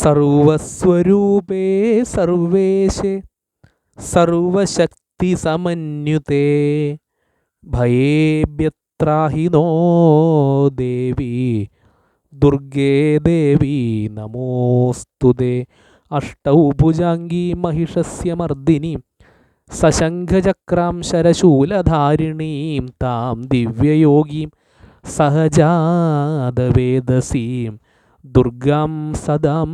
സർവസ്വരൂപേ സർവേശേ സർവശക്തി സമന്യുതേ ഭയേഭ്യത്രാഹിനോ ദേവി ദുർഗേ ദേവി നമോസ്തുതേ അഷ്ടൗ ഭുജാംഗീ മഹിഷസ്യ മർദ്ദിനി സശംഖചക്രാം ശരശൂലധാരിണീം താം ദിവ്യയോഗീം സഹജാതവേദസീം. ദുർഗാം സദാം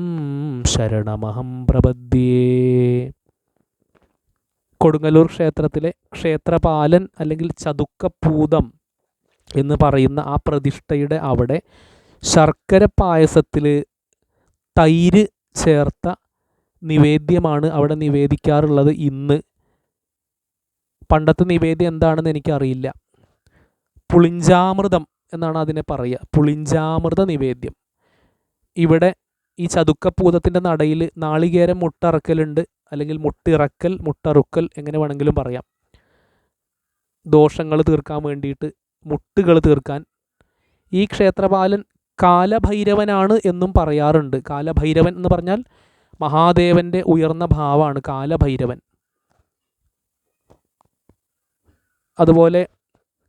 ശരണമഹം പ്രപദ്യേ. കൊടുങ്ങല്ലൂർ ക്ഷേത്രത്തിലെ ക്ഷേത്രപാലൻ അല്ലെങ്കിൽ ചതുക്കപ്പൂതം എന്ന് പറയുന്ന ആ പ്രതിഷ്ഠയുടെ അവിടെ ശർക്കര പായസത്തിൽ തൈര് ചേർത്ത നിവേദ്യമാണ് അവിടെ നിവേദിക്കാറുള്ളത് ഇന്ന്. പണ്ടത്തെ നിവേദ്യം എന്താണെന്ന് എനിക്കറിയില്ല. പുളിഞ്ചാമൃതം എന്നാണ് അതിനെ പറയുക. പുളിഞ്ചാമൃത നിവേദ്യം. ഇവിടെ ഈ ചതുക്കപ്പൂതത്തിന്റെ നടയിൽ നാളികേരം മുട്ടറക്കലുണ്ട് അല്ലെങ്കിൽ മുട്ടിറക്കൽ മുട്ടറുക്കൽ എങ്ങനെ വേണമെങ്കിലും പറയാം. ദോഷങ്ങൾ തീർക്കാൻ വേണ്ടിയിട്ട് മുട്ടുകൾ തീർക്കാൻ. ഈ ക്ഷേത്രപാലൻ കാലഭൈരവനാണ് എന്നും പറയാറുണ്ട്. കാലഭൈരവൻ എന്ന് പറഞ്ഞാൽ മഹാദേവന്റെ ഉയർന്ന ഭാവമാണ് കാലഭൈരവൻ. അതുപോലെ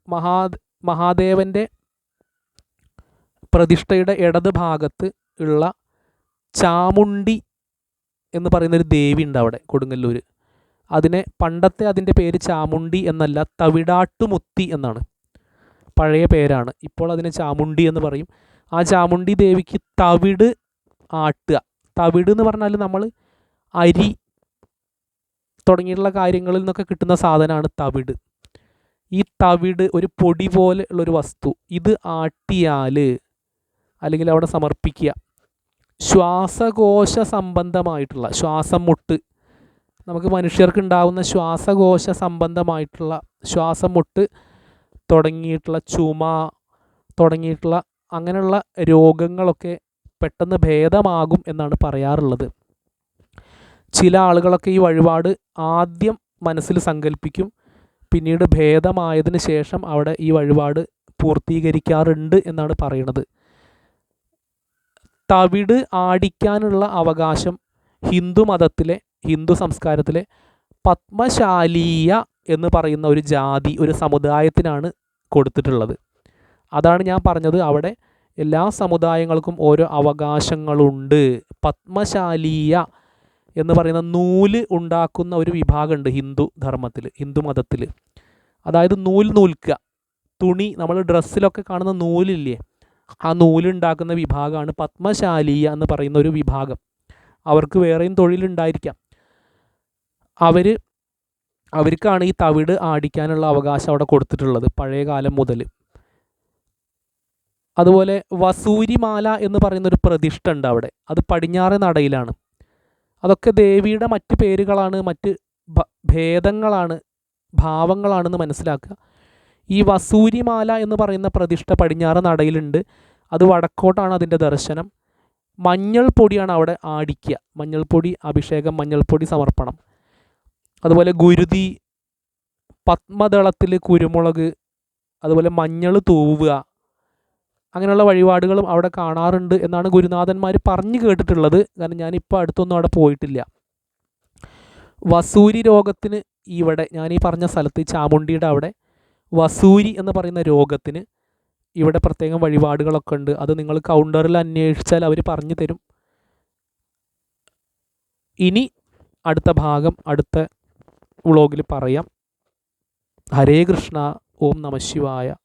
മഹാ മഹാദേവന്റെ പ്രതിഷ്ഠയുടെ ഇടത് ഭാഗത്ത് ഉള്ള ചാമുണ്ടി എന്ന് പറയുന്നൊരു ദേവി ഉണ്ട് അവിടെ കൊടുങ്ങല്ലൂർ അതിനെ പണ്ടത്തെ അതിന്റെ പേര് ചാമുണ്ടി എന്നല്ല തവിടാട്ടുമുത്തി എന്നാണ്. പഴയ പേരാണ്. ഇപ്പോൾ അതിനെ ചാമുണ്ടി എന്ന് പറയും. ആ ചാമുണ്ടി ദേവിക്ക് തവിട് ആട്ടുക. തവിട് എന്ന് പറഞ്ഞാൽ നമ്മൾ അരി തുടങ്ങിയിട്ടുള്ള കാര്യങ്ങളിൽ നിന്നൊക്കെ കിട്ടുന്ന സാധനമാണ് തവിട്. ഈ തവിട് ഒരു പൊടി പോലെ ഉള്ളൊരു വസ്തു. ഇത് ആട്ടിയാൽ അല്ലെങ്കിൽ അവിടെ സമർപ്പിക്കുക. ശ്വാസകോശ സംബന്ധമായിട്ടുള്ള ശ്വാസം മുട്ട് നമുക്ക് മനുഷ്യർക്ക് ഉണ്ടാകുന്ന ശ്വാസകോശ സംബന്ധമായിട്ടുള്ള ശ്വാസം മുട്ട് തുടങ്ങിയിട്ടുള്ള ചുമ തുടങ്ങിയിട്ടുള്ള അങ്ങനെയുള്ള രോഗങ്ങളൊക്കെ പെട്ടെന്ന് ഭേദമാകും എന്നാണ് പറയാറുള്ളത്. ചില ആളുകളൊക്കെ ഈ വഴിപാട് ആദ്യം മനസ്സിൽ സങ്കല്പിക്കും പിന്നീട് ഭേദമായതിനു ശേഷം അവിടെ ഈ വഴിപാട് പൂർത്തീകരിക്കാറുണ്ട് എന്നാണ് പറയുന്നത് തവിട് ആടിക്കാനുള്ള അവകാശം ഹിന്ദു മതത്തിലെ ഹിന്ദു സംസ്കാരത്തിലെ പത്മശാലീയ എന്ന് പറയുന്ന ഒരു ജാതി ഒരു സമുദായത്തിനാണ് കൊടുത്തിട്ടുള്ളത്. അതാണ് ഞാൻ പറഞ്ഞത്. അവിടെ എല്ലാ സമുദായങ്ങൾക്കും ഓരോ അവകാശങ്ങളുണ്ട്. പത്മശാലീയ എന്ന് പറയുന്ന നൂൽ ഉണ്ടാക്കുന്ന ഒരു വിഭാഗമുണ്ട് ഹിന്ദു ധർമ്മത്തിൽ ഹിന്ദു മതത്തിൽ അതായത് നൂൽ നൂൽക്കുക. തുണി നമ്മൾ ഡ്രസ്സിലൊക്കെ കാണുന്ന നൂലില്ലേ? ആ നൂലുണ്ടാക്കുന്ന വിഭാഗമാണ് പത്മശാലീയ എന്ന് പറയുന്ന ഒരു വിഭാഗം. അവർക്ക് വേറെയും തൊഴിലുണ്ടായിരിക്കാം. അവർ അവർക്കാണ് ഈ തവിട് ആടിക്കാനുള്ള അവകാശം അവിടെ കൊടുത്തിട്ടുള്ളത് പഴയ കാലം മുതൽ അതുപോലെ വസൂരിമാല എന്ന് പറയുന്ന ഒരു പ്രതിഷ്ഠ ഉണ്ട് അവിടെ. അത് പടിഞ്ഞാറ് നടയിലാണ്. അതൊക്കെ ദേവിയുടെ മറ്റ് പേരുകളാണ് മറ്റ് ഭേദങ്ങളാണ് ഭാവങ്ങളാണെന്ന് മനസ്സിലാക്കുക. ഈ വസൂരിമാല എന്ന് പറയുന്ന പ്രതിഷ്ഠ പടിഞ്ഞാറ് നടയിലുണ്ട്. അത് വടക്കോട്ടാണ് അതിന്റെ ദർശനം. മഞ്ഞൾ പൊടിയാണ് അവിടെ ആടിക്കുക. മഞ്ഞൾപ്പൊടി അഭിഷേകം മഞ്ഞൾപ്പൊടി സമർപ്പണം. അതുപോലെ ഗുരുതി പത്മദളത്തിൽ കുരുമുളക് അതുപോലെ മഞ്ഞൾ തൂവുക. അങ്ങനെയുള്ള വഴിപാടുകളും അവിടെ കാണാറുണ്ട് എന്നാണ് ഗുരുനാഥന്മാർ പറഞ്ഞു കേട്ടിട്ടുള്ളത്. കാരണം ഞാനിപ്പോൾ അടുത്തൊന്നും അവിടെ പോയിട്ടില്ല. വസൂരി രോഗത്തിന് ഇവിടെ ഞാൻ ഈ പറഞ്ഞ സ്ഥലത്ത് ചാമുണ്ടിയുടെ അവിടെ വസൂരി എന്ന് പറയുന്ന രോഗത്തിന് ഇവിടെ പ്രത്യേകം വഴിപാടുകളൊക്കെ ഉണ്ട്. അത് നിങ്ങൾ കൗണ്ടറിൽ അന്വേഷിച്ചാൽ അവർ പറഞ്ഞു തരും. ഇനി അടുത്ത ഭാഗം അടുത്ത വ്ളോഗിൽ പറയാം. ഹരേ കൃഷ്ണ ഓം നമ ശിവായ.